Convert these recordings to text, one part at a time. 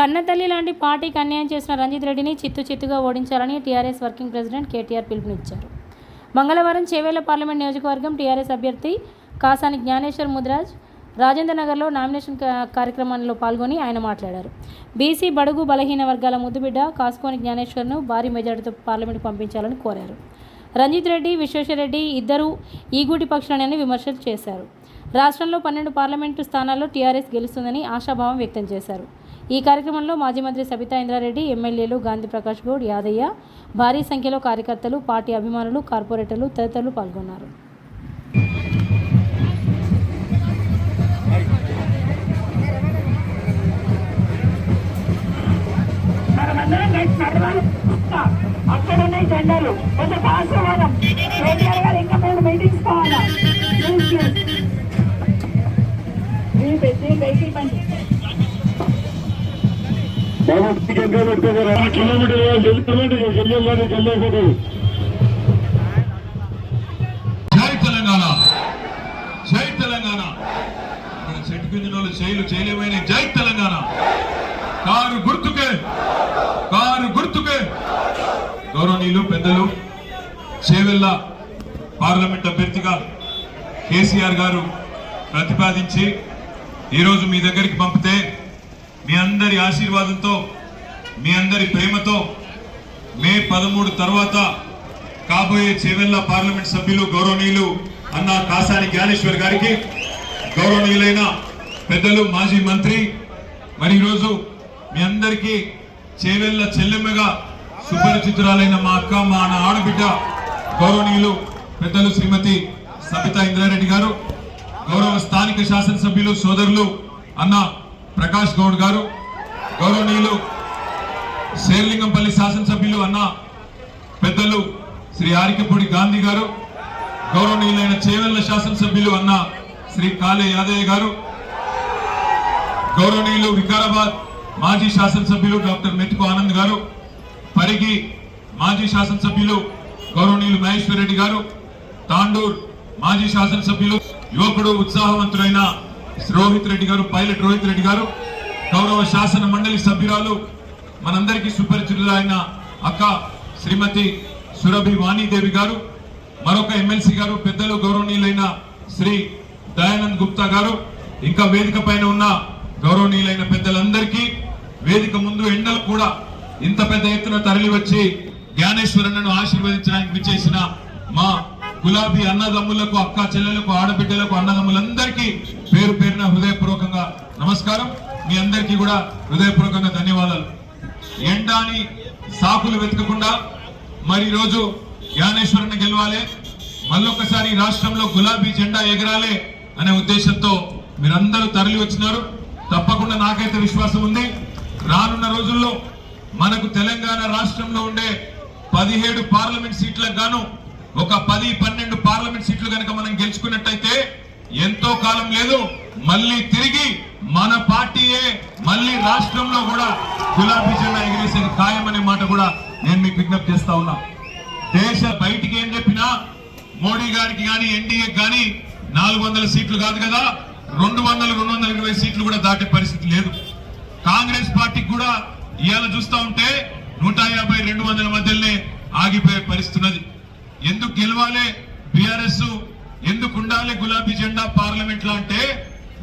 కన్నతల్లి లాంటి పార్టీకి అన్యాయం చేసిన రంజిత్ రెడ్డిని చిత్తు చిత్తుగా ఓడించాలని టీఆర్ఎస్ వర్కింగ్ ప్రెసిడెంట్ కేటీఆర్ పిలుపునిచ్చారు. మంగళవారం చేవేళ్ళ పార్లమెంట్ నియోజకవర్గం టీఆర్ఎస్ అభ్యర్థి కాసాని జ్ఞానేశ్వర్ ముద్రాజ్ రాజేంద్ర నగర్లో నామినేషన్ కార్యక్రమంలో పాల్గొని ఆయన మాట్లాడారు. బీసీ బడుగు బలహీన వర్గాల ముద్దుబిడ్డ కాసుకోని జ్ఞానేశ్వర్ను భారీ మెజార్టీతో పార్లమెంట్ పంపించాలని కోరారు. రంజిత్ రెడ్డి విశ్వేశ్వరరెడ్డి ఇద్దరు ఈగూటి పక్షులనని విమర్శలు చేశారు. రాష్ట్రంలో పన్నెండు పార్లమెంటు స్థానాల్లో టీఆర్ఎస్ గెలుస్తుందని ఆశాభావం వ్యక్తం చేశారు. ఈ కార్యక్రమంలో మాజీ మంత్రి సబితా ఇంద్రారెడ్డి ఎమ్మెల్యేలు గాంధీ ప్రకాష్ గౌడ్ యాదయ్య భారీ సంఖ్యలో కార్యకర్తలు పార్టీ అభిమానులు కార్పొరేటర్లు తదితరులు పాల్గొన్నారు. జెండాలు. కొంచెం కేటీఆర్ గారు ఇంకా మూడు మీటింగ్స్ కావాలా వెహికల్ బండి జై తెలంగాణ. జై తెలంగాణ. ఇక్కడ చెట్టు కింద వాళ్ళు చేయలు చేయలేమైన జై తెలంగాణ. కారు గుర్తుకే. కారు గుర్తుకే. గౌరవనీయులు పెద్దలు చేవెళ్ళ పార్లమెంట్ అభ్యర్థిగా కేసీఆర్ గారు ప్రతిపాదించి ఈరోజు మీ దగ్గరికి పంపితే మీ అందరి ఆశీర్వాదంతో మీ అందరి ప్రేమతో మే పదమూడు తర్వాత కాబోయే చేవెళ్ళ పార్లమెంట్ సభ్యులు గౌరవనీయులు అన్న కాసాని జ్ఞానేశ్వర్ గారికి గౌరవనీయులైన పెద్దలు మాజీ మంత్రి మరి ఈరోజు మీ అందరికీ చేవెళ్ళ చెల్లెమ్మగా సుపరిచితురాలైన మా అక్క మా నా ఆడబిడ్డ గౌరవనీయులు పెద్దలు శ్రీమతి సబితా ఇంద్రారెడ్డి గారు గౌరవ స్థానిక శాసనసభ్యులు సోదరులు అన్న ప్రకాష్ గౌడ్ గారు గౌరవనీయులు శేర్లింగంపల్లి శాసనసభ్యులు అన్న పెద్దలు శ్రీ ఆరికపూడి గాంధీ గారు గౌరవనీయులైన చేవెళ్ళ శాసనసభ్యులు అన్న శ్రీ కాళే యాదయ్య గారు గౌరవనీయులు వికారాబాద్ మాజీ శాసనసభ్యులు డాక్టర్ మెతుకు ఆనంద్ గారు పరిగి మాజీ శాసనసభ్యులు గౌరవనీయులు మహేశ్వర్ రెడ్డి గారు తాండూర్ మాజీ శాసనసభ్యులు యువకుడు ఉత్సాహవంతుడైన రోహిత్ రెడ్డి గారు పైలట్ రోహిత్ రెడ్డి గారు గౌరవ శాసన మండలి సభ్యురాలు మనందరికీ సుపరిచితులైన అక్క శ్రీమతి సురభి వాణీదేవి గారు మరొక ఎమ్మెల్సీ గారు పెద్దలు గౌరవనీయులైన శ్రీ దయానంద్ గుప్తా గారు ఇంకా వేదిక పైన ఉన్న గౌరవనీయులైన పెద్దలందరికీ వేదిక ముందు ఎండలు కూడా ఇంత పెద్ద ఎత్తున తరలి వచ్చి జ్ఞానేశ్వరన్నను ఆశీర్వదించడానికి విచ్చేసిన మా గులాబీ అన్నదమ్ములకు అక్క చెల్లెలకు ఆడబిడ్డలకు అన్నదమ్ములందరికీ పేరు పేరున హృదయపూర్వకంగా నమస్కారం. మీ అందరికీ కూడా హృదయపూర్వకంగా ధన్యవాదాలు. ఎండాని సాకులు వెతకకుండా మరి రోజు జ్ఞానేశ్వరుని గెలవాలి. మళ్ళొకసారి ఈ రాష్ట్రంలో గులాబీ జెండా ఎగరాలి అనే ఉద్దేశంతో మీరందరూ తరలి వచ్చినారు. తప్పకుండా నాకైతే విశ్వాసం ఉంది. రానున్న రోజుల్లో మనకు తెలంగాణ రాష్ట్రంలో ఉండే పదిహేడు పార్లమెంట్ సీట్లకు గాను ఒక పది పన్నెండు పార్లమెంట్ సీట్లు కనుక మనం గెలుచుకున్నట్టయితే ఎంతో కాలం లేదు మళ్ళీ తిరిగి మన పార్టీయే మళ్ళీ రాష్ట్రంలో కూడా గులాబీ జెండా ఎగిరేసేది ఖాయమనే మాట కూడా నేను మీకు విజ్ఞప్తి చేస్తా ఉన్నా. దేశ బయటికి ఏం చెప్పినా మోడీ గారికి కానీ ఎన్డీఏకి కానీ నాలుగు వందల సీట్లు కాదు కదా రెండు వందల రెండు వందల ఇరవై సీట్లు కూడా దాటే పరిస్థితి లేదు. కాంగ్రెస్ పార్టీకి కూడా ఇవాళ చూస్తా ఉంటే నూట యాభై రెండు వందల మధ్యలోనే ఆగిపోయే పరిస్థితి ఉన్నది. ఎందుకు గెలవాలి? బీఆర్ఎస్ ఎందుకు ఉండాలి గులాబీ జెండా పార్లమెంట్లో అంటే?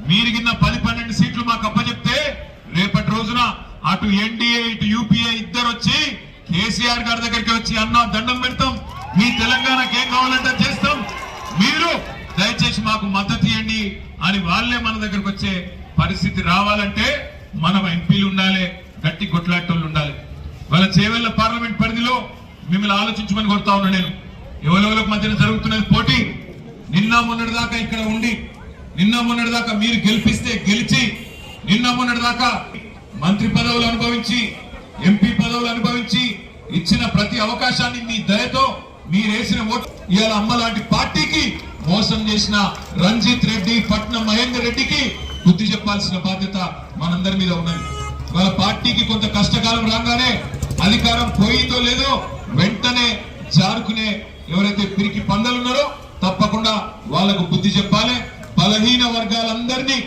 మీరు కింద పది పన్నెండు సీట్లు మాకు అప్పచెప్తే రేపటి రోజున అటు ఎన్డీఏ ఇటు యూపీఏ ఇద్దరు వచ్చి కేసీఆర్ గారి దగ్గరికి వచ్చి అన్న దండం పెడతాం. మీ తెలంగాణకి ఏం కావాలంటే చేస్తాం. మీరు దయచేసి మాకు మద్దతు ఇవ్వండి అని వాళ్ళే మన దగ్గరకు వచ్చే పరిస్థితి రావాలంటే మనం ఎంపీలు ఉండాలి గట్టి కొట్లాటోళ్ళు ఉండాలి. వాళ్ళ చేవెళ్ళ పార్లమెంట్ పరిధిలో మిమ్మల్ని ఆలోచించమని కోరుతా ఉన్నా నేను. ఎవరెవరికి మధ్యన జరుగుతున్నది పోటీ నిన్న మొన్నటి దాకా ఇక్కడ ఉండి నిన్న మొన్నటి దాకా మీరు గెలిపిస్తే గెలిచి నిన్న మొన్నటి దాకా మంత్రి పదవులు అనుభవించి ఎంపీ పదవులు అనుభవించి ఇచ్చిన ప్రతి అవకాశాన్ని మీ దయతో మీరేసిన ఓటు ఇవాళ అమ్మ లాంటి పార్టీకి మోసం చేసిన రంజిత్ రెడ్డి పట్నం మహేందర్ రెడ్డికి బుద్ధి చెప్పాల్సిన బాధ్యత మనందరి మీద ఉన్నది. వాళ్ళ పార్టీకి కొంత కష్టకాలం రాగానే అధికారం పోయిందో లేదో వెంటనే జారుకునే ఎవరైతే పిరికి పందలు వాళ్ళకు బుద్ధి చెప్పాలి బలహీన వర్గాలందరినీ